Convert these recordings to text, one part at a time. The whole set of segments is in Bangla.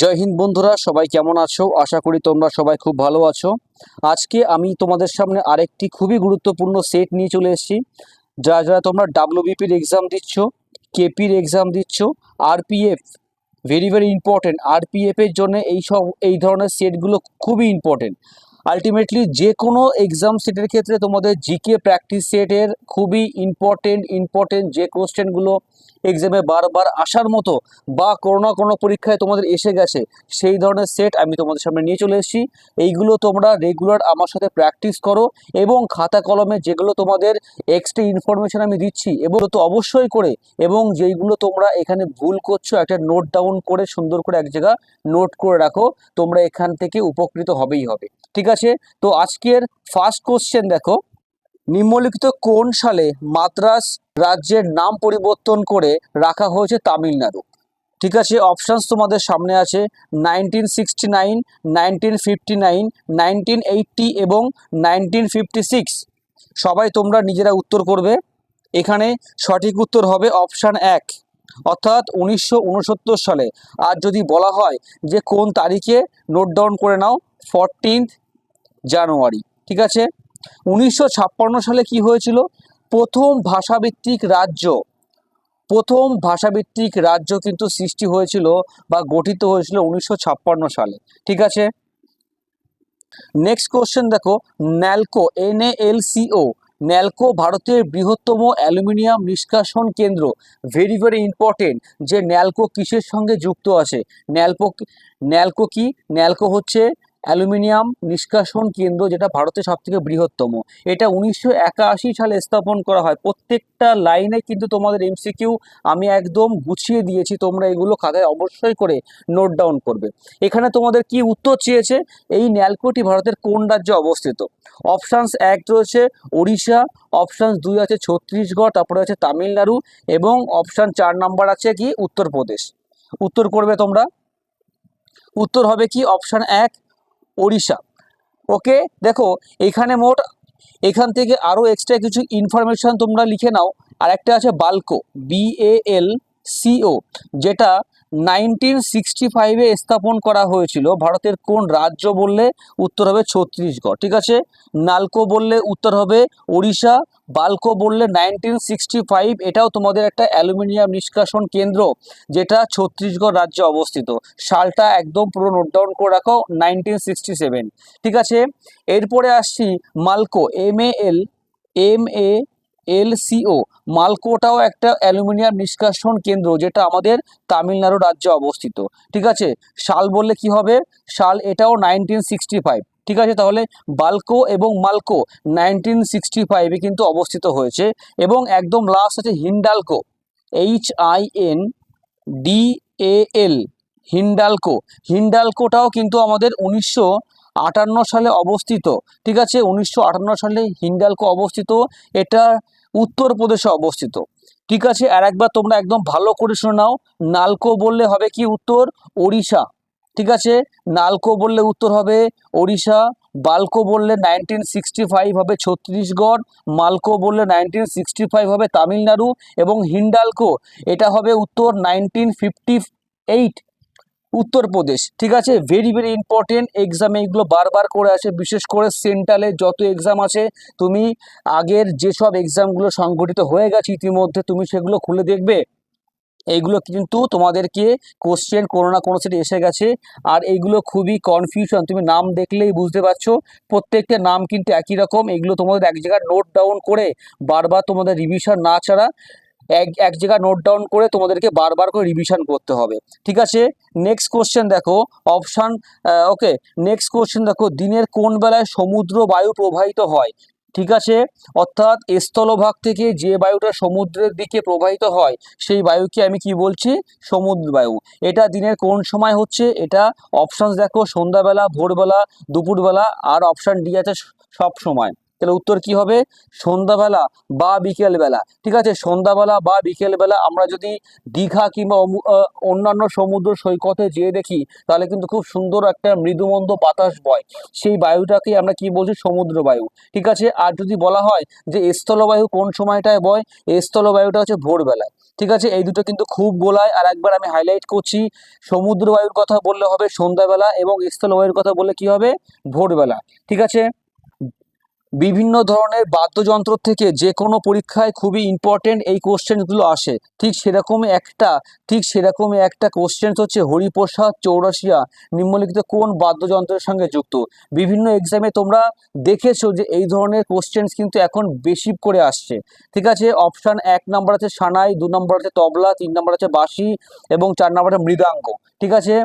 জয় হিন্দ বন্ধুরা, সবাই কেমন আছো? আশা করি তোমরা সবাই খুব ভালো আছো। আজকে আমি তোমাদের সামনে আরেকটি খুবই গুরুত্বপূর্ণ সেট নিয়ে চলে এসেছি। যা যারা তোমরা ডাব্লিউবিপির এক্সাম দিচ্ছ কেপির এক্সাম দিচ্ছ আরপিএফ ভেরি ভেরি ইম্পর্টেন্ট আরপিএফের জন্য এই সব, এই ধরনের সেটগুলো খুবই ইম্পর্টেন্ট আলটিমেটলি যে কোনো এক্সাম সেটের ক্ষেত্রে তোমাদের জিকে প্র্যাকটিস সেটের খুবই ইম্পর্টেন্ট ইম্পর্টেন্ট যে কোশ্চেনগুলো এক্সামে বারবার আসার মতো বা কোনো না কোনো পরীক্ষায় তোমাদের এসে গেছে, সেই ধরনের সেট আমি তোমাদের সামনে নিয়ে চলে এসেছি। এইগুলো তোমরা রেগুলার আমার সাথে প্র্যাকটিস করো এবং খাতা কলমে যেগুলো তোমাদের এক্সট্রা ইনফরমেশন আমি দিচ্ছি এবং তো অবশ্যই করে এবং যেইগুলো তোমরা এখানে ভুল করছ, একটা নোট ডাউন করে সুন্দর করে এক জায়গা নোট করে রাখো, তোমরা এখান থেকে উপকৃত হবেই হবে। ঠিক আছে? তো আজকের ফার্স্ট কোশ্চেন দেখো। নিম্নলিখিত কোন সালে মাদ্রাস রাজ্যের নাম পরিবর্তন করে রাখা হয়েছে তামিলনাড়ু? ঠিক আছে অপশানস তোমাদের সামনে আছে। Nineteen sixty nine nineteen fifty nine nineteen eighty এবং নাইনটিন ফিফটি সিক্স সবাই তোমরা নিজেরা উত্তর করবে। এখানে সঠিক উত্তর হবে অপশান এক। অর্থাৎ উনিশশো উনসত্তর সালে। আর যদি বলা হয় যে কোন তারিখে নোট ডাউন করে নাও। ফরটিন্থ জানুয়ারি, ঠিক আছে? উনিশশো ছাপ্পান্ন সালে কি হয়েছিল? প্রথম ভাষাভিত্তিক রাজ্য, প্রথম ভাষাভিত্তিক রাজ্য কিন্তু সৃষ্টি হয়েছিল বা গঠিত হয়েছিল উনিশশো ছাপ্পান্ন সালে, ঠিক আছে? নেক্সট কোশ্চেন দেখো, NALCO, N L C O NALCO ভারতের বৃহত্তম অ্যালুমিনিয়াম নিষ্কাশন কেন্দ্র ভেরি ভেরি ইম্পর্টেন্ট যে ন্যালকো কিসের সঙ্গে যুক্ত আছে? ন্যালকো ন্যালকো কি? ন্যালকো হচ্ছে অ্যালুমিনিয়াম নিষ্কাশন কেন্দ্র, যেটা ভারতের সবথেকে বৃহত্তম। এটা উনিশশো একাশি সালে স্থাপন করা হয়। প্রত্যেকটা লাইনে কিন্তু তোমাদের এমসিকিউ আমি একদম গুছিয়ে দিয়েছি। তোমরা এগুলো খাতায় অবশ্যই করে নোট ডাউন করবে। এখানে তোমাদের কি উত্তর চেয়েছে? এই ন্যালকোটি ভারতের কোন রাজ্যে অবস্থিত? অপশানস এক রয়েছে ওড়িশা অপশানস দুই আছে ছত্তিশগড়, তারপরে আছে তামিলনাড়ু এবং অপশান চার নাম্বার আছে কি? উত্তরপ্রদেশ। উত্তর করবে তোমরা। উত্তর হবে কি? অপশান এক ওড়িশা। ওকে দেখো, এখানে মোট, এখান থেকে আরও এক্সট্রা কিছু ইনফরমেশান তোমরা লিখে নাও। আর একটা আছে বালকো বিএএল সিও যেটা নাইনটিন সিক্সটি ফাইভে স্থাপন করা হয়েছিল। ভারতের কোন রাজ্য বললে উত্তর হবে ছত্তিশগড়, ঠিক আছে? নালকো বললে উত্তর হবে ওড়িশা, বালকো বললে নাইনটিন সিক্সটি ফাইভ। এটাও তোমাদের একটা অ্যালুমিনিয়াম নিষ্কাশন কেন্দ্র যেটা ছত্তিশগড় রাজ্যে অবস্থিত। সালটা একদম পুরো নোট ডাউন করে রাখো, নাইনটিন সিক্সটি সেভেন, ঠিক আছে? এরপরে আসছি মালকো M A L M A এলসিও, মালকোটাও একটা অ্যালুমিনিয়াম নিষ্কাশন কেন্দ্র যেটা আমাদের তামিলনাড়ু রাজ্যে অবস্থিত। ঠিক আছে? সাল বললে কি হবে? সাল এটাও নাইনটিন সিক্সটি ফাইভ। ঠিক আছে? তাহলে বালকো এবং মালকো নাইনটিন সিক্সটি ফাইভে কিন্তু অবস্থিত হয়েছে এবং একদম লাস্ট আছে Hindalco. H I N D A L Hindalco. হিন্ডালকোটাও কিন্তু আমাদের উনিশশো আটান্ন সালে অবস্থিত, ঠিক আছে? উনিশশো আটান্ন সালে হিন্ডালকো অবস্থিত, এটা উত্তরপ্রদেশে অবস্থিত, ঠিক আছে? আর একবার তোমরা একদম ভালো করে শুনে নাও, নালকো বললে হবে কি উত্তর? ওড়িশা, ঠিক আছে? নালকো বললে উত্তর হবে ওড়িশা, বালকো বললে নাইনটিন সিক্সটি ফাইভ হবে ছত্তিশগড়, মালকো বললে নাইনটিন সিক্সটি ফাইভ হবে তামিলনাড়ু এবং হিন্ডালকো, এটা হবে উত্তর নাইনটিন ফিফটি এইট উত্তরপ্রদেশ, ঠিক আছে? ভেরি ভেরি ইম্পর্টেন্ট এক্সামে এগুলো বারবার করে আসে, বিশেষ করে সেন্ট্রালে যত এক্সাম আছে, তুমি আগের যেসব এক্সামগুলো সংগঠিত হয়ে গেছে ইতিমধ্যে, তুমি সেগুলো খুলে দেখবে। এইগুলো কিন্তু তোমাদেরকে কোশ্চেন কোনো না কোনো সেটি এসে গেছে। আর এইগুলো খুবই কনফিউশন তুমি নাম দেখলেই বুঝতে পারছ। প্রত্যেকটা নাম কিন্তু একই রকম, এগুলো তোমাদের এক জায়গায় নোট ডাউন করে বারবার তোমাদের রিভিশন না ছাড়া এক এক জায়গায় নোট ডাউন করে তোমাদেরকে বারবার করে রিভিশন করতে হবে। ঠিক আছে? নেক্সট কোশ্চেন দেখো অপশান ওকে নেক্সট কোশ্চেন দেখো, দিনের কোন বেলায় সমুদ্র বায়ু প্রবাহিত হয়? ঠিক আছে? অর্থাৎ স্থলভাগ থেকে যে বায়ুটা সমুদ্রের দিকে প্রবাহিত হয়, সেই বায়ুকে আমি কি বলছি? সমুদ্র বায়ু। এটা দিনের কোন সময় হচ্ছে? এটা অপশানস দেখো, সন্ধ্যাবেলা, ভোরবেলা, দুপুরবেলা, আর অপশান ডি আছে সব সময়। তাহলে উত্তর কি হবে? সন্ধ্যাবেলা বা বিকেলবেলা। ঠিক আছে? সন্ধ্যাবেলা বা বিকেলবেলা আমরা যদি দীঘা কিংবা অন্যান্য সমুদ্র সৈকতে যেয়ে দেখি, তাহলে কিন্তু খুব সুন্দর একটা মৃদুমন্দ বাতাস বয়। সেই বায়ুটাকে আমরা কি বলছি? সমুদ্র বায়ু। ঠিক আছে? আর যদি বলা হয় যে স্থলবায়ু কোন সময়টায় বয়? স্থলবায়ুটা হচ্ছে ভোরবেলায়। ঠিক আছে? এই দুটো কিন্তু খুব গোলায়। আর একবার আমি হাইলাইট করছি, সমুদ্র বায়ুর কথা বললে হবে সন্ধ্যাবেলা এবং স্থলবায়ুর কথা বললে কি হবে? ভোরবেলা। ঠিক আছে? বিভিন্ন ধরনের বাদ্যযন্ত্র থেকে যে কোনো পরীক্ষায় খুবই ইম্পর্টেন্ট এই কোশ্চেনগুলো আসে। ঠিক সেরকমই একটা, ঠিক সেরকমই একটা কোশ্চেন হচ্ছে হরিপ্রসাদ চৌরাশিয়া, নিম্নলিখিত কোন বাদ্যযন্ত্রের সঙ্গে যুক্ত? বিভিন্ন এক্সামে তোমরা দেখেছ যে এই ধরনের কোশ্চেন কিন্তু এখন বেশি করে আসছে। ঠিক আছে অপশান এক নম্বর আছে সানাই, দু নম্বর আছে তবলা, তিন নম্বর আছে বাঁশি এবং চার নম্বর আছে মৃদাঙ্গ। ঠিক আছে?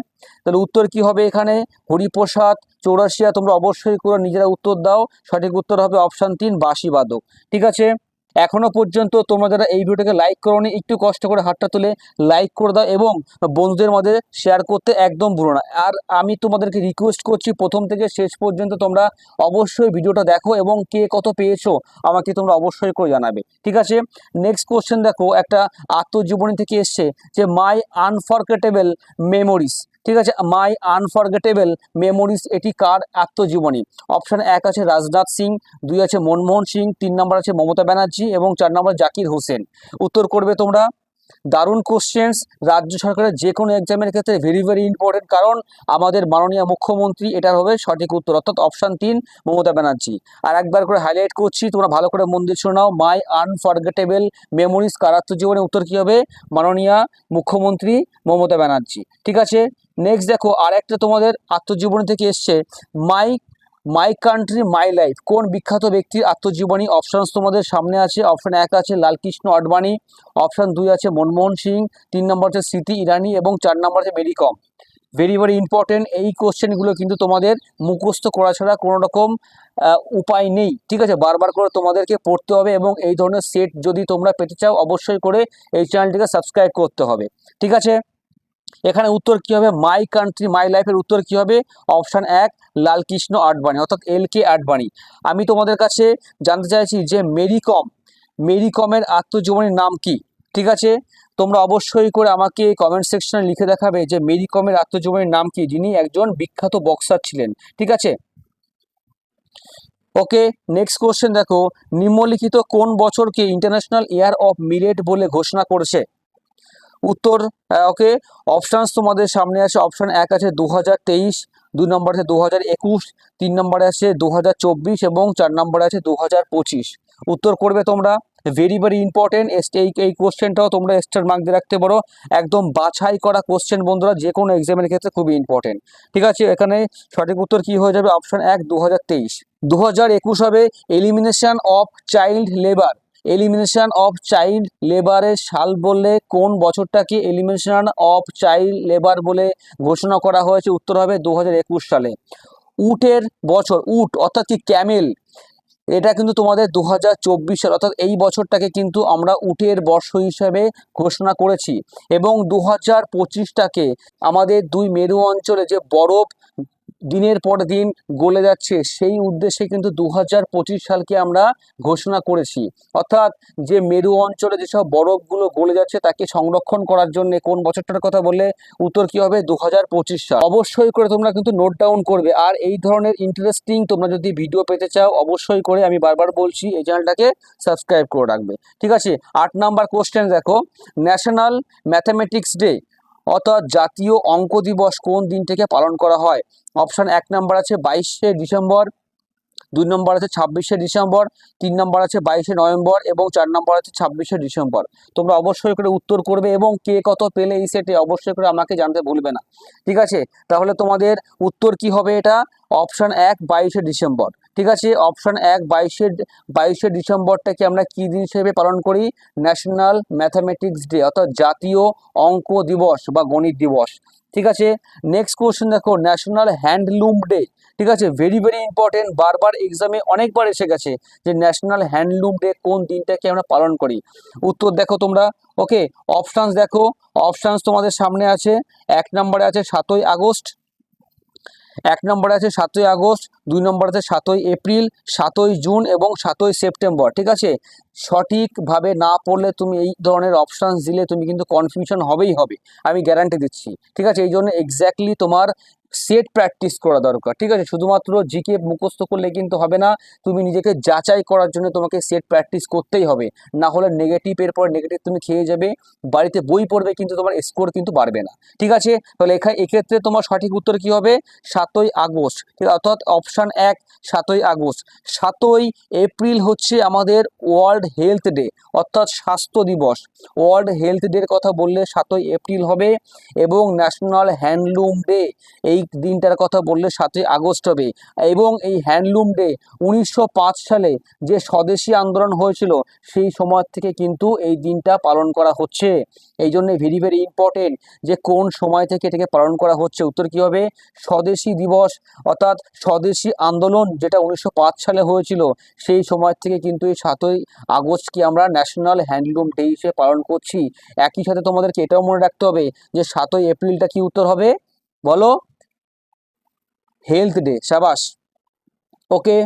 তাহলে উত্তর কি হবে এখানে? হরিপ্রসাদ চৌরাশিয়া, তোমরা অবশ্যই করে নিজেরা উত্তর দাও। সঠিক উত্তর হবে অপশান তিন বাঁশি বাদক ঠিক আছে? এখনও পর্যন্ত তোমরা যারা এই ভিডিওটাকে লাইক করোনি, একটু কষ্ট করে হাতটা তুলে লাইক করে দাও এবং বন্ধুদের মধ্যে শেয়ার করতে একদম ভুলো না। আর আমি তোমাদেরকে রিকোয়েস্ট করছি, প্রথম থেকে শেষ পর্যন্ত তোমরা অবশ্যই ভিডিওটা দেখো এবং কে কত পেয়েছ আমাকে তোমরা অবশ্যই করে জানাবে। ঠিক আছে? নেক্সট কোশ্চেন দেখো, একটা আত্মজীবনী থেকে এসছে যে মাই আনফরগেটেবল মেমোরিজ ঠিক আছে মাই আনফরগেটেবল মেমোরিজ এটি কার আত্মজীবনী অপশান এক আছে রাজনাথ সিং, দুই আছে মনমোহন সিং, তিন নম্বর আছে মমতা ব্যানার্জি এবং চার নম্বর জাকির হোসেন। উত্তর করবে তোমরা, দারুণ কোশ্চেন্স রাজ্য সরকারের যে কোনো এক্সামের ক্ষেত্রে ভেরি ভেরি ইম্পর্টেন্ট কারণ আমাদের মাননীয় মুখ্যমন্ত্রী এটার হবে সঠিক উত্তর। অর্থাৎ অপশান তিন, মমতা ব্যানার্জি। আর একবার করে হাইলাইট করছি, তোমরা ভালো করে মন শোনাও মাই আনফরগেটেবল মেমোরিজ কার আত্মজীবনের উত্তর কী হবে? মাননীয় মুখ্যমন্ত্রী মমতা ব্যানার্জি। ঠিক আছে? নেক্সট দেখো আর একটা তোমাদের আত্মজীবনী থেকে এসছে মাই মাই কান্ট্রি মাই লাইফ কোন বিখ্যাত ব্যক্তির আত্মজীবনী? অপশানস তোমাদের সামনে আছে অপশান এক আছে লালকৃষ্ণ আডবাণী অপশান দুই আছে মনমোহন সিং, তিন নম্বর আছে স্মৃতি ইরানি এবং চার নম্বর আছে Mary Kom very very important এই কোশ্চেনগুলো কিন্তু তোমাদের মুখস্থ করা ছাড়া কোনো রকম উপায় নেই। ঠিক আছে? বারবার করে তোমাদেরকে পড়তে হবে এবং এই ধরনের সেট যদি তোমরা পেতে চাও, অবশ্যই করে এই চ্যানেলটিকে সাবস্ক্রাইব করতে হবে। ঠিক আছে? এখানে উত্তর কি হবে? মাই কান্ট্রি মাই লাইফের উত্তর কি হবে? অপশান এক, লালকৃষ্ণ আডবাণী, অর্থাৎ এল কে আডবাণী। আমি তোমাদের কাছে জানতে চাইছি যে মেরি কম মেরি কমের আত্মজীবনীর নাম কি? ঠিক আছে? তোমরা অবশ্যই করে আমাকে কমেন্ট সেকশনে লিখে দেখাবে যে মেরি কমের আত্মজীবনীর নাম কি, যিনি একজন বিখ্যাত বক্সার ছিলেন। ঠিক আছে? ওকে নেক্সট কোশ্চেন দেখো। নিম্নলিখিত কোন বছরকে ইন্টারন্যাশনাল ইয়ার অফ মিলেট বলে ঘোষণা করেছে? উত্তর ওকে অপশানস তোমাদের সামনে আছে। অপশান এক আছে দু হাজার তেইশ, দুই নম্বর আছে দু হাজার একুশ, তিন নম্বরে আছে দু হাজার চব্বিশ এবং চার নম্বরে আছে দু হাজার পঁচিশ। উত্তর করবে তোমরা। ভেরি ভেরি ইম্পর্টেন্ট এই এই কোশ্চেনটাও তোমরা স্টার মার্ক দিয়ে রাখতে পারো। একদম বাছাই করা কোশ্চেন বন্ধুরা যে কোনো এক্সামের ক্ষেত্রে খুবই ইম্পর্টেন্ট ঠিক আছে, এখানে সঠিক উত্তর কি হয়ে যাবে? অপশান এক দু হাজার তেইশ। দু হাজার একুশ হবে elimination of child labour elimination of child লেবারের সাল বললে কোন বছরটাকে এলিমিনেশন অফ চাইল্ড লেবার বলে ঘোষণা করা হয়েছে? উত্তর হবে দু হাজার একুশ সালে। উটের বছর, উট অর্থাৎ কি ক্যামেল, এটা কিন্তু তোমাদের দু হাজার চব্বিশ সাল, অর্থাৎ এই বছরটাকে কিন্তু আমরা উটের বর্ষ হিসাবে ঘোষণা করেছি। এবং দু হাজার পঁচিশটাকে আমাদের দুই মেরু অঞ্চলে যে বরফ দিনের পর দিন গলে যাচ্ছে, সেই উদ্দেশ্যে কিন্তু দু হাজার পঁচিশ সালকে আমরা ঘোষণা করেছি। অর্থাৎ যে মেরু অঞ্চলে যেসব বরফগুলো গলে যাচ্ছে, তাকে সংরক্ষণ করার জন্য কোন বছরটার কথা বললে? উত্তর কি হবে? দু হাজার পঁচিশ সাল। অবশ্যই করে তোমরা কিন্তু নোট ডাউন করবে। আর এই ধরনের ইন্টারেস্টিং তোমরা যদি ভিডিও পেতে চাও, অবশ্যই করে আমি বারবার বলছি, এই চ্যানেলটাকে সাবস্ক্রাইব করে রাখবে। ঠিক আছে? আট নাম্বার কোশ্চেন দেখো। ন্যাশনাল ম্যাথামেটিক্স ডে অর্থাৎ জাতীয় অঙ্ক দিবস কোন দিন থেকে পালন করা হয়? অপশান এক নাম্বার আছে বাইশে ডিসেম্বর, দুই নম্বর আছে ছাব্বিশে ডিসেম্বর, তিন নম্বর আছে বাইশে নভেম্বর এবং চার নম্বর আছে ছাব্বিশে ডিসেম্বর। তোমরা অবশ্যই করে উত্তর করবে এবং কে কত পেলে এই সেটে অবশ্যই করে আমাকে জানতে ভুলবে না। ঠিক আছে? তাহলে তোমাদের উত্তর কি হবে এটা? অপশান এক, বাইশে ডিসেম্বর। ঠিক আছে অপশান এক বাইশে বাইশে ডিসেম্বরটাকে আমরা কি দিন হিসেবে পালন করি? ন্যাশনাল ম্যাথামেটিক্স ডে অর্থাৎ জাতীয় অঙ্ক দিবস বা গণিত দিবস। ঠিক আছে নেক্সট কোশ্চেন দেখো ন্যাশনাল হ্যান্ডলুম ডে ঠিক আছে ভেরি ভেরি ইম্পর্টেন্ট বারবার এক্সামে অনেকবার এসে গেছে যে ন্যাশনাল হ্যান্ডলুম ডে কোন দিনটাকে আমরা পালন করি। উত্তর দেখো তোমরা ওকে অপশানস দেখো অপশানস তোমাদের সামনে আছে, এক নম্বরে আছে সাতই আগস্ট এক নম্বরে আছে সাতই আগস্ট, দুই নম্বর আছে সাতই এপ্রিল, সাতই জুন এবং সাতই সেপ্টেম্বর, ঠিক আছে? সঠিকভাবে না পড়লে তুমি এই ধরনের অপশানস দিলে তুমি কিন্তু কনফিউশন হবেই হবে, আমি গ্যারান্টি দিচ্ছি, ঠিক আছে? এই জন্য এক্স্যাক্টলি তোমার সেট প্র্যাকটিস করা দরকার, ঠিক আছে? শুধুমাত্র জিকে মুখস্থ করলে কিন্তু হবে না, তুমি নিজেকে যাচাই করার জন্য তোমাকে সেট প্র্যাকটিস করতেই হবে। না হলে নেগেটিভের পর নেগেটিভ তুমি খেয়ে যাবে, বাড়িতে বই পড়বে কিন্তু তোমার স্কোর কিন্তু বাড়বে না, ঠিক আছে? তাহলে এখানে এক্ষেত্রে তোমার সঠিক উত্তর কি হবে? সাতই আগস্ট, ঠিক, অর্থাৎ অপশান এক, সাতই আগস্ট। সাতই এপ্রিল হচ্ছে আমাদের ওয়ার্ল্ড হেলথ ডে অর্থাৎ স্বাস্থ্য দিবস। ওয়ার্ল্ড হেলথ ডের কথা বললে সাতই এপ্রিল হবে এবং ন্যাশনাল হ্যান্ডলুম ডে এই দিনটার কথা বললে সাতই আগস্ট হবে। এবং এই হ্যান্ডলুম ডে উনিশশো পাঁচ সালে যে স্বদেশী আন্দোলন হয়েছিল, সেই সময় থেকে কিন্তু এই দিনটা পালন করা হচ্ছে। এই জন্য ভেরি ভেরি ইম্পর্টেন্ট যে কোন সময় থেকে এটাকে পালন করা হচ্ছে। উত্তর কী হবে? স্বদেশী দিবস, অর্থাৎ স্বদেশী আন্দোলন যেটা উনিশশো পাঁচ সালে হয়েছিল, সেই সময় থেকে কিন্তু এই সাতই আগস্টকে আমরা ন্যাশনাল হ্যান্ডলুম ডে হিসেবে পালন করছি। একই সাথে তোমাদেরকে এটাও মনে রাখতে হবে যে সাতই এপ্রিলটা কি উত্তর হবে? বলো। হেলথ ডে, সাবাস। ওকে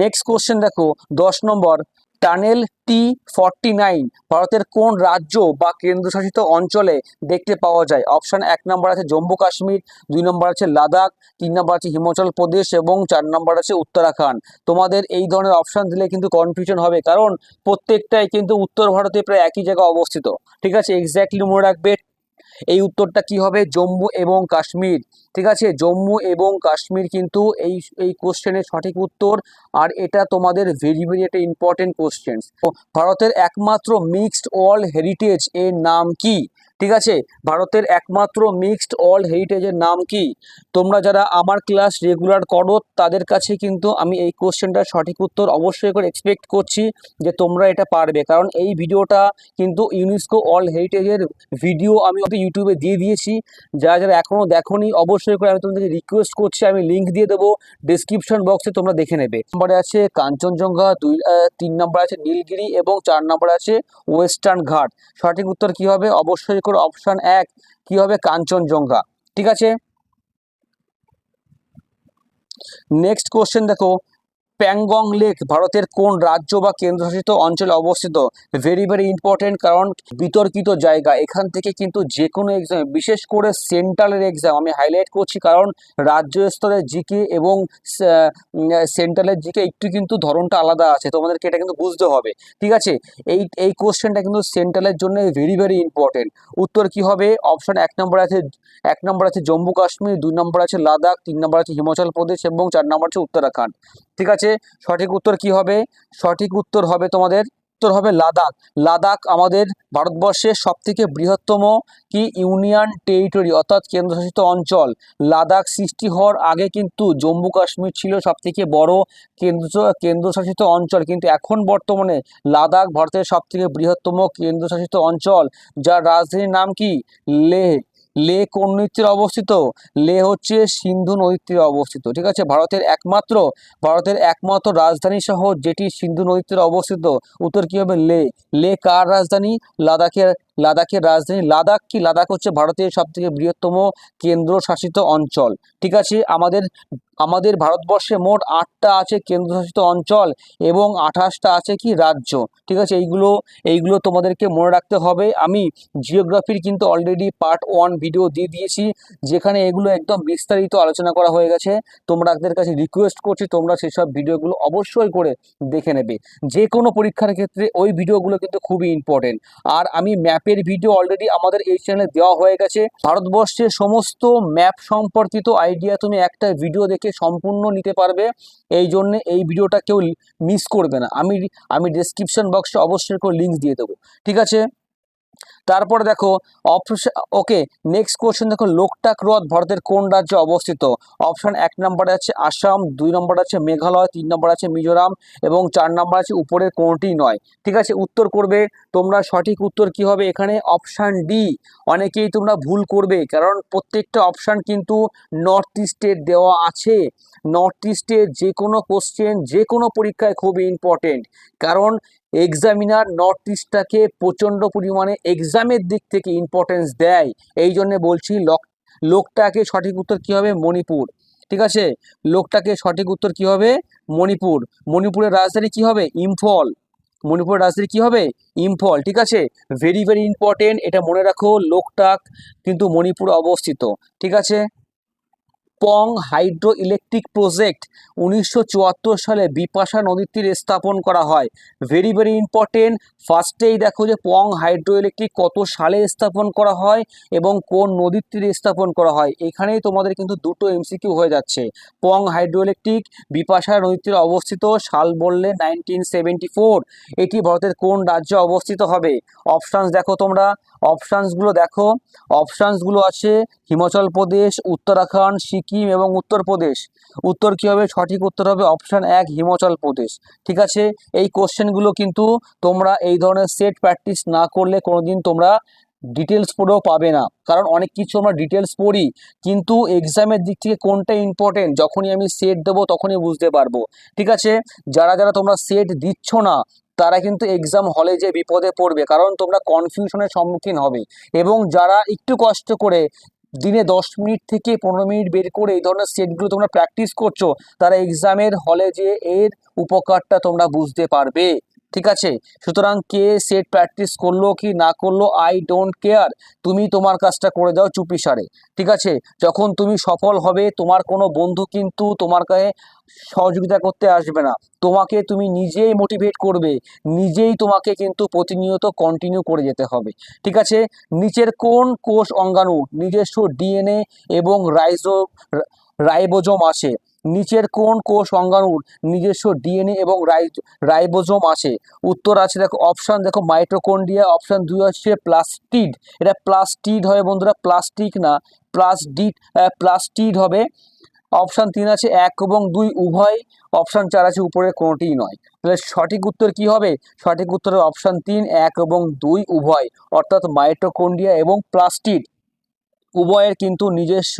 নেক্সট কোশ্চেন দেখো, দশ নম্বর, টানেল টি ফর্টি নাইন ভারতের কোন রাজ্য বা কেন্দ্রশাসিত অঞ্চলে দেখতে পাওয়া যায়? অপশান এক নম্বর আছে জম্মু কাশ্মীর, দুই নম্বর আছে লাদাখ, তিন নম্বর আছে হিমাচল প্রদেশ এবং চার নম্বর আছে উত্তরাখণ্ড। তোমাদের এই ধরনের অপশান দিলে কিন্তু কনফিউশন হবে, কারণ প্রত্যেকটাই কিন্তু উত্তর ভারতে প্রায় একই জায়গায় অবস্থিত। ঠিক আছে এক্স্যাক্টলি মনে রাখবে এই উত্তরটা কি হবে? জম্মু এবং কাশ্মীর। ঠিক আছে? জম্মু এবং কাশ্মীর কিন্তু এই এই কোশ্চেনের সঠিক উত্তর। আর এটা তোমাদের ভেরি ভেরি একটা ইম্পর্টেন্ট কোশ্চেন ভারতের একমাত্র মিক্সড ওয়ার্ল্ড হেরিটেজ এর নাম কি? ঠিক আছে? ভারতের একমাত্র মিক্সড ওয়ার্ল্ড হেরিটেজের নাম কি? তোমরা যারা আমার ক্লাস রেগুলার করো, তাদের কাছে কিন্তু আমি এই কোশ্চেনটার সঠিক উত্তর অবশ্যই করে এক্সপেক্ট করছি যে তোমরা এটা পারবে। কারণ এই ভিডিওটা কিন্তু ইউনেস্কো ওয়ার্ল্ড হেরিটেজের ভিডিও আমি ইউটিউবে দিয়ে দিয়েছি। যারা যারা এখনও দেখোনি, অবশ্যই করে আমি তোমাদেরকে রিকোয়েস্ট করছি, আমি লিঙ্ক দিয়ে দেবো ডিসক্রিপশন বক্সে তোমরা দেখে নেবে। নম্বরে আছে কাঞ্চনজঙ্ঘা, দুই তিন নম্বর আছে নীলগিরি এবং চার নম্বর আছে ওয়েস্টার্ন ঘাট। সঠিক উত্তর কি হবে? অবশ্যই করে অপশান এক কি হবে কাঞ্চনজঙ্ঘা? ঠিক আছে? নেক্সট কোশ্চেন দেখো। প্যাংগং লেক ভারতের কোন রাজ্য বা কেন্দ্রশাসিত অঞ্চলে অবস্থিত? ভেরি ভেরি ইম্পর্টেন্ট কারণ বিতর্কিত জায়গা। এখান থেকে কিন্তু যে কোনো এক্সাম বিশেষ করে সেন্ট্রালের এক্সাম আমি হাইলাইট করছি কারণ রাজ্য স্তরের জিকে এবং সেন্ট্রালের জিকে একটু কিন্তু ধরনটা আলাদা আছে। তোমাদেরকে এটা কিন্তু বুঝতে হবে। ঠিক আছে? এই এই কোশ্চেনটা কিন্তু সেন্ট্রালের জন্য ভেরি ভেরি ইম্পর্টেন্ট উত্তর কি হবে? অপশন এক নম্বর আছে, এক নম্বর আছে জম্মু কাশ্মীর, দুই নম্বর আছে লাদাখ, তিন নম্বর আছে হিমাচল প্রদেশ এবং চার নম্বর আছে উত্তরাখণ্ড। ঠিক আছে? সঠিক উত্তর কি হবে? সঠিক উত্তর হবে তোমাদের, উত্তর হবে লাদাখ। লাদাখ আমাদের ভারতবর্ষের সবথেকে বৃহত্তম কি ইউনিয়ন টেরিটরি, অর্থাৎ কেন্দ্রশাসিত অঞ্চল। লাদাখ সৃষ্টি হওয়ার আগে কিন্তু জম্মু কাশ্মীর ছিল সবথেকে বড় কেন্দ্র, কেন্দ্রশাসিত অঞ্চল। কিন্তু এখন বর্তমানে লাদাখ ভারতের সবথেকে বৃহত্তম কেন্দ্রশাসিত অঞ্চল, যার রাজধানীর নাম কি? লেহ। লে কোন নদীর অবস্থিত? লে হচ্ছে সিন্ধু নদীর অবস্থিত, ঠিক আছে? ভারতের একমাত্র ভারতের একমাত্র রাজধানী শহর যেটি সিন্ধু নদীর অবস্থিত, উত্তর কী হবে? লে। লে কার রাজধানী? লাদাখের লাদাখের রাজধানী লাদাখ কি? লাদাখ হচ্ছে ভারতের সবথেকে বৃহত্তম কেন্দ্রশাসিত অঞ্চল। ঠিক আছে, আমাদের আমাদের ভারতবর্ষে মোট আটটা আছে কেন্দ্রশাসিত অঞ্চল এবং আঠাশটা আছে কি? রাজ্য। ঠিক আছে, এইগুলো এইগুলো তোমাদেরকে মনে রাখতে হবে। আমি জিওগ্রাফির কিন্তু অলরেডি পার্ট ওয়ান ভিডিও দিয়ে দিয়েছি, যেখানে এগুলো একদম বিস্তারিত আলোচনা করা হয়ে গেছে। তোমাদের কাছে রিকোয়েস্ট করছি, তোমরা সেসব ভিডিওগুলো অবশ্যই করে দেখে নেবে। যে কোনো পরীক্ষার ক্ষেত্রে ওই ভিডিওগুলো কিন্তু খুবই ইম্পর্টেন্ট আর আমি ম্যাপের ভিডিও অলরেডি আমাদের এই চ্যানেলে দেওয়া হয়ে গেছে। ভারতবর্ষের সমস্ত ম্যাপ সম্পর্কিত আইডিয়া তুমি একটা ভিডিও দেখে সম্পূর্ণ নিতে পারবে। এই জন্য এই ভিডিওটা কেউ মিস করবে না। আমি আমি ডেসক্রিপশন বক্সে অবশ্যই করে লিঙ্ক দিয়ে দেবো। ঠিক আছে? তারপরে দেখো অপশন ওকে নেক্সট কোশ্চেন দেখো, লোকটাক হ্রদ ভারতের কোন রাজ্যে অবস্থিত? অপশন এক নম্বরে আছে আসাম, দুই নম্বর আছে মেঘালয়, তিন নম্বর আছে মিজোরাম, এবং চার নম্বর আছে উপরের কোনটি নয়। ঠিক আছে? উত্তর করবে, তোমরা সঠিক উত্তর কি হবে এখানে? অপশান ডি অনেকেই তোমরা ভুল করবে, কারণ প্রত্যেকটা অপশান কিন্তু নর্থ ইস্টের দেওয়া আছে। নর্থ ইস্টের যে কোনো কোশ্চেন যে কোনো পরীক্ষায় খুবই ইম্পর্টেন্ট কারণ এক্সামিনার নর্থ ইস্টটাকে প্রচণ্ড পরিমাণে এক্সামের দিক থেকে ইম্পর্টেন্স দেয়। এই জন্য বলছি লক, লোকটাকে সঠিক উত্তর কী হবে? মণিপুর। ঠিক আছে? লোকটাকে সঠিক উত্তর কী হবে? মণিপুর। মণিপুরের রাজধানী কী হবে? ইম্ফল। মণিপুরের রাজধানী কী হবে? ইম্ফল। ঠিক আছে? ভেরি ভেরি ইম্পর্টেন্ট এটা মনে রাখো, লোকটাক কিন্তু মণিপুরে অবস্থিত। ঠিক আছে? পং হাইড্রো ইলেকট্রিক প্রজেক্ট উনিশশো চুয়াত্তর সালে বিপাশা নদীর তীরে স্থাপন করা হয়। ভেরি ভেরি ইম্পর্টেন্ট ফার্স্টেই দেখো যে পং হাইড্রো ইলেকট্রিক কত সালে স্থাপন করা হয় এবং কোন নদীর তীরে স্থাপন করা হয়। এখানেই তোমাদের কিন্তু দুটো এমসিকিউ হয়ে যাচ্ছে। পং হাইড্রো ইলেকট্রিক বিপাশা নদীর তীরে অবস্থিত সাল বললে নাইনটিন এটি ভারতের কোন রাজ্যে অবস্থিত হবে? অপশানস দেখো তোমরা। অপশানসগুলো দেখো। অপশানসগুলো আছে হিমাচল প্রদেশ, উত্তরাখণ্ড এবং উত্তরপ্রদেশ উত্তর কী হবে? সঠিক উত্তর হবে অপশান এক, হিমাচল প্রদেশ। ঠিক আছে? এই কোশ্চেনগুলো কিন্তু তোমরা এই ধরনের সেট প্র্যাকটিস না করলে কোনোদিন তোমরা ডিটেলস পড়েও পাবে না। কারণ অনেক কিছু আমরা ডিটেলস পড়ি, কিন্তু এক্সামের দিক থেকে কোনটা ইম্পর্টেন্ট যখনই আমি সেট দেবো তখনই বুঝতে পারব। ঠিক আছে? যারা যারা তোমরা সেট দিচ্ছ না, তারা কিন্তু এক্সাম হলে যে বিপদে পড়বে, কারণ তোমরা কনফিউশনের সম্মুখীন হবে। এবং যারা একটু কষ্ট করে দিনে দশ মিনিট থেকে পনেরো মিনিট বের করে এই ধরনের সেটগুলো তোমরা প্র্যাকটিস করছ, তারা এক্সামের হলে যে এর উপকারটা তোমরা বুঝতে পারবে। ঠিক আছে? সুতরাং কে সেট প্র্যাকটিস করল কি না করল আই ডোন্ট কেয়ার তুমি তোমার কাজটা করে দাও চুপি সারে। ঠিক আছে? যখন তুমি সফল হবে, তোমার কোনো বন্ধু কিন্তু তোমার কাছে সহযোগিতা করতে আসবে না। তোমাকে তুমি নিজেই মোটিভেট করবে, নিজেই তোমাকে কিন্তু প্রতিনিয়ত কন্টিনিউ করে যেতে হবে। ঠিক আছে? নিচের কোন কোষ অঙ্গাণু নিজস্ব ডিএনএ এবং রাইজো, রাইবোজোম আছে? নিচের কোন কোষ অঙ্গাণুর নিজস্ব ডিএনএ এবং রাই- রাইবোজোম আছে? উত্তর আছে, দেখো অপশান দেখো মাইটোকন্ড্রিয়া অপশান দুই হচ্ছে প্লাস্টিড এটা প্লাস্টিড হবে বন্ধুরা প্লাস্টিক না প্লাসডিড প্লাস্টিড হবে। অপশান তিন আছে এক এবং দুই উভয়। অপশান চার আছে উপরে কোনোটিই নয়। তাহলে সঠিক উত্তর কি হবে? সঠিক উত্তর অপশান তিন, এক এবং দুই উভয়। অর্থাৎ মাইটোকন্ডিয়া এবং প্লাস্টিড উভয়ের কিন্তু নিজস্ব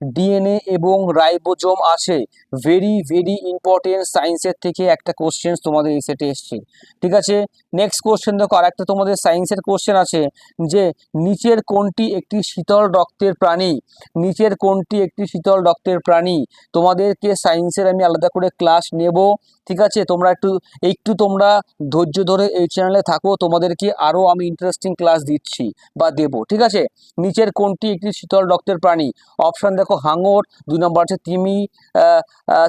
ডিএনএ এবং রাইবোজোম আছে। ভেরি ভেরি ইম্পর্টেন্ট সায়েন্সের থেকে একটা কোশ্চেন তোমাদের এই সেটে এসছে। ঠিক আছে? নেক্সট কোশ্চেন দেখো আর একটা তোমাদের সায়েন্সের কোশ্চেন আছে যে, নিচের কোনটি একটি শীতল রক্তের প্রাণী? নিচের কোনটি একটি শীতল রক্তের প্রাণী? তোমাদেরকে সায়েন্সের আমি আলাদা করে ক্লাস নেব। ঠিক আছে? তোমরা একটু একটু তোমরা ধৈর্য ধরে এই চ্যানেলে থাকো। তোমাদেরকে আরও আমি ইন্টারেস্টিং ক্লাস দিচ্ছি বা দেবো। ঠিক আছে? নিচের কোনটি একটি শীতল রক্তের প্রাণী? অপশান দেখো হাঙর দুই নম্বর আছে তিমি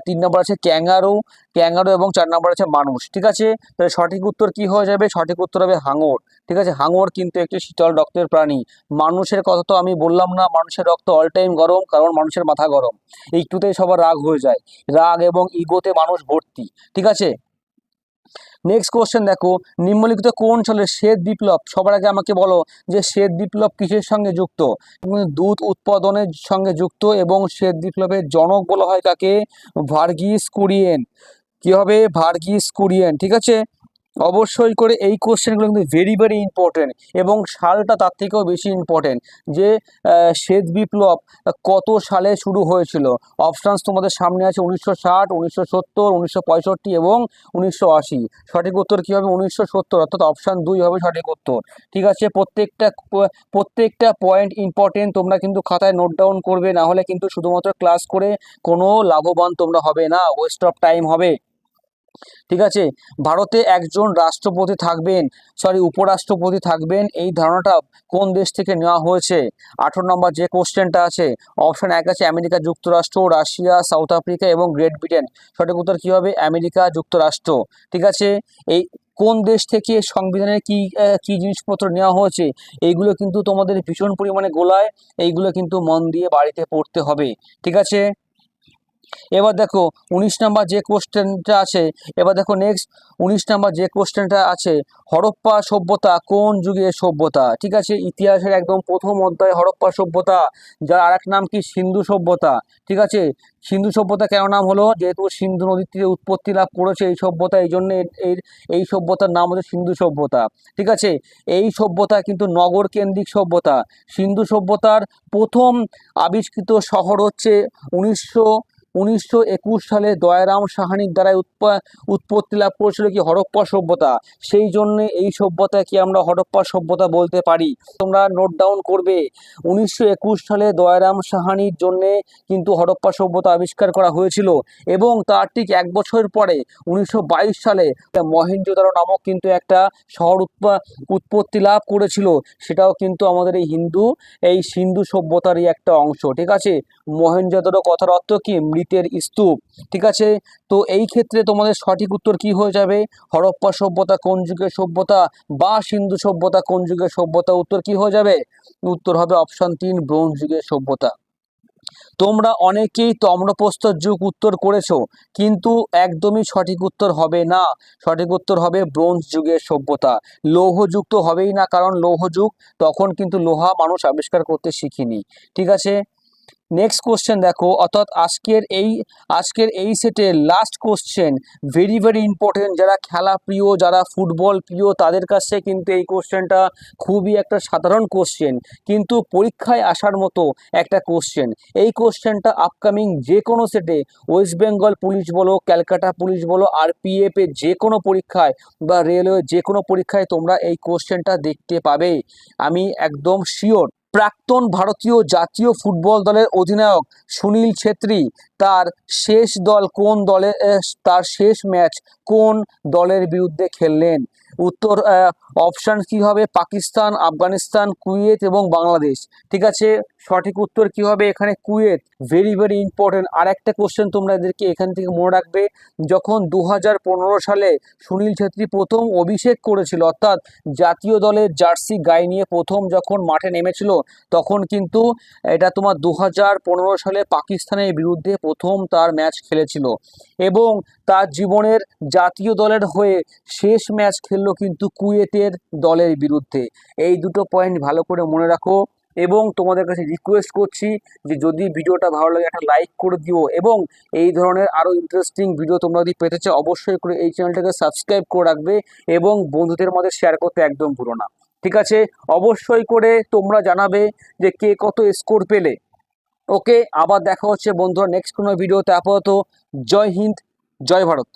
তিন নম্বর আছে ক্যাঙ্গারু ক্যাঙ্গারু এবং চার নম্বর আছে মানুষ, ঠিক আছে? তাহলে সঠিক উত্তর কি হয়ে যাবে? সঠিক উত্তর হবে হাঙর, ঠিক আছে? হাঙর কিন্তু একটি শীতল রক্তের প্রাণী। মানুষের কথা তো আমি বললাম না, মানুষের রক্ত অল টাইম গরম, কারণ মানুষের মাথা গরম। একটুতেই সবার রাগ হয়ে যায়। রাগ এবং ইগোতে মানুষ ভর্তি, ঠিক আছে? নেক্সট কোশ্চেন দেখো, নিম্নলিখিত কোন সালে শ্বেত বিপ্লব? সবার আগে আমাকে বলো যে শ্বেত বিপ্লব কিসের সঙ্গে যুক্ত? দুধ উৎপাদনের সঙ্গে যুক্ত এবং শ্বেত বিপ্লবের জনক বলা হয় কাকে ভার্গিস কুরিয়েন। কি হবে ভার্গিস কুরিয়েন? ঠিক আছে? অবশ্যই করে এই কোশ্চেনগুলো কিন্তু ভেরি ভেরি ইম্পর্টেন্ট এবং সালটা তার থেকেও বেশি ইম্পর্টেন্ট যে শ্বেত বিপ্লব কত সালে শুরু হয়েছিল? অপশানস তোমাদের সামনে আছে উনিশশো ষাট, উনিশশো সত্তর, উনিশশো পঁয়ষট্টি এবং উনিশশো আশি। সঠিক উত্তর কী হবে? উনিশশো সত্তর, অর্থাৎ অপশান দুই হবে সঠিক উত্তর। ঠিক আছে, প্রত্যেকটা প্রত্যেকটা পয়েন্ট ইম্পর্টেন্ট তোমরা কিন্তু খাতায় নোট ডাউন করবে, না হলে কিন্তু শুধুমাত্র ক্লাস করে কোনো লাভবান তোমরা হবে না। ওয়েস্ট অফ টাইম হবে। ঠিক আছে? ভারতে একজন রাষ্ট্রপতি থাকবেন সরি উপরাষ্ট্রপতি থাকবেন, এই ধারণাটা কোন দেশ থেকে নেওয়া হয়েছে? আঠারো নম্বর যে কোশ্চেনটা আছে অপশন এক আছে, আমেরিকা যুক্তরাষ্ট্র, রাশিয়া, সাউথ আফ্রিকা এবং গ্রেট ব্রিটেন। সঠিক উত্তর কী হবে? আমেরিকা যুক্তরাষ্ট্র। ঠিক আছে? এই কোন দেশ থেকে সংবিধানের কি কি জিনিসপত্র নেওয়া হয়েছে? এইগুলো কিন্তু তোমাদের ভীষণ পরিমাণে গোলায়, এইগুলো কিন্তু মন দিয়ে বাড়িতে পড়তে হবে। ঠিক আছে? এবার দেখো উনিশ নাম্বার যে কোশ্চেনটা আছে, এবার দেখো নেক্সট উনিশ নাম্বার যে কোশ্চেনটা আছে, হরপ্পা সভ্যতা কোন যুগে সভ্যতা? ঠিক আছে, ইতিহাসের একদম প্রথম অধ্যায় হরপ্পা সভ্যতা, যার আরেক নাম কি? সিন্ধু সভ্যতা। ঠিক আছে, সিন্ধু সভ্যতা কেন নাম হলো? যেহেতু সিন্ধু নদীর তীরে উৎপত্তি লাভ করেছে এই সভ্যতা, এই জন্য এর এই সভ্যতার নাম হচ্ছে সিন্ধু সভ্যতা। ঠিক আছে, এই সভ্যতা কিন্তু নগর কেন্দ্রিক সভ্যতা। সিন্ধু সভ্যতার প্রথম আবিষ্কৃত শহর হচ্ছে উনিশশো উনিশশো একুশ সালে দয়ারাম সাহানির উৎপা- উৎপত্তি লাভ করেছিল কি হরপ্পা সভ্যতা। সেই জন্য এই সভ্যতাকে আমরা হরপ্পা সভ্যতা বলতে পারি। তোমরা নোট ডাউন করবে, উনিশশো একুশ সালে দয়ারাম সাহানির জন্য কিন্তু হরপ্পা সভ্যতা আবিষ্কার করা হয়েছিল এবং তার ঠিক এক বছর পরে, উনিশশো বাইশ সালে মহেঞ্জোদারো নামক কিন্তু একটা শহর উৎপা- উৎপত্তি লাভ করেছিল। সেটাও কিন্তু আমাদের এই হিন্দু এই সিন্ধু সভ্যতারই একটা অংশ। ঠিক আছে? মহেঞ্জোদারো কথার অর্থ কি? মৃতের স্তূপ, ঠিক আছে? তো এই ক্ষেত্রে তোমাদের সঠিক উত্তর কি হয়ে যাবে? হরপ্পা সভ্যতা কোন যুগের সভ্যতা বা সিন্ধু সভ্যতা কোন যুগের সভ্যতা? উত্তর কি হয়ে যাবে? উত্তর হবে অপশন তিন, ব্রোঞ্জ যুগের সভ্যতা। তোমরা অনেকেই তম্রপ্রস্তর যুগ উত্তর করেছ, কিন্তু একদমই সঠিক উত্তর হবে না। সঠিক উত্তর হবে ব্রোঞ্জ যুগের সভ্যতা। লৌহ যুগ তো হবেই না, কারণ লৌহ যুগ তখন কিন্তু লোহা মানুষ আবিষ্কার করতে শিখিনি, ঠিক আছে? নেক্সট কোশ্চেন দেখো, অর্থাৎ আজকের এই আজকের এই সেটের last question very very important যারা খেলা প্রিয়, যারা ফুটবল প্রিয়, তাদের কাছে কিন্তু এই কোশ্চেনটা খুবই একটা সাধারণ কোশ্চেন কিন্তু পরীক্ষায় আসার মতো একটা কোশ্চেন এই কোশ্চেনটা আপকামিং যে কোনো সেটে ওয়েস্ট বেঙ্গল পুলিশ বলো ক্যালকাটা পুলিশ বলো আরপিএফ এর যে কোনো পরীক্ষায় বা রেলওয়ে যে কোনো পরীক্ষায় তোমরা এই কোশ্চেনটা দেখতে পাবে। আমি একদম শিওর প্রাক্তন ভারতীয় জাতীয় ফুটবল দলের অধিনায়ক সুনীল ছেত্রী। তার শেষ দল কোন দলে তার শেষ ম্যাচ কোন দলের বিরুদ্ধে খেললেন? উত্তর অপশান কি হবে? পাকিস্তান, আফগানিস্তান, কুয়েত এবং বাংলাদেশ। ঠিক আছে? সঠিক উত্তর কি হবে? এখানে কুয়েত ভেরি ভেরি ইম্পর্টেন্ট আর একটা কোশ্চেন তোমরা এদেরকে এখান থেকে মনে রাখবে, যখন দু হাজার পনেরো সালে সুনীল ছেত্রী প্রথম অভিষেক করেছিল, অর্থাৎ জাতীয় দলের জার্সি গায়ে নিয়ে প্রথম যখন মাঠে নেমেছিল, তখন কিন্তু এটা তোমার দু হাজার পনেরো সালে পাকিস্তানের বিরুদ্ধে প্রথম তার ম্যাচ খেলেছিল। এবং তার জীবনের জাতীয় দলের হয়ে শেষ ম্যাচ খেললো কিন্তু কুয়েতের দলের বিরুদ্ধে। এই দুটো পয়েন্ট ভালো করে মনে রাখো। এবং তোমাদের কাছে রিকোয়েস্ট করছি যে যদি ভিডিওটা ভালো লাগে একটা লাইক করে দিও এবং এই ধরনের আরও ইন্টারেস্টিং ভিডিও তোমরা যদি পেতে চাও, অবশ্যই করে এই চ্যানেলটাকে সাবস্ক্রাইব করে রাখবে এবং বন্ধুদের মধ্যে শেয়ার করতে একদম ভুলো না। ঠিক আছে? অবশ্যই করে তোমরা জানাবে যে কে কত স্কোর পেলে। ওকে আবার দেখা হচ্ছে বন্ধুরা নেক্সট কোনো ভিডিওতে আপাতত জয় হিন্দ, জয় ভারত।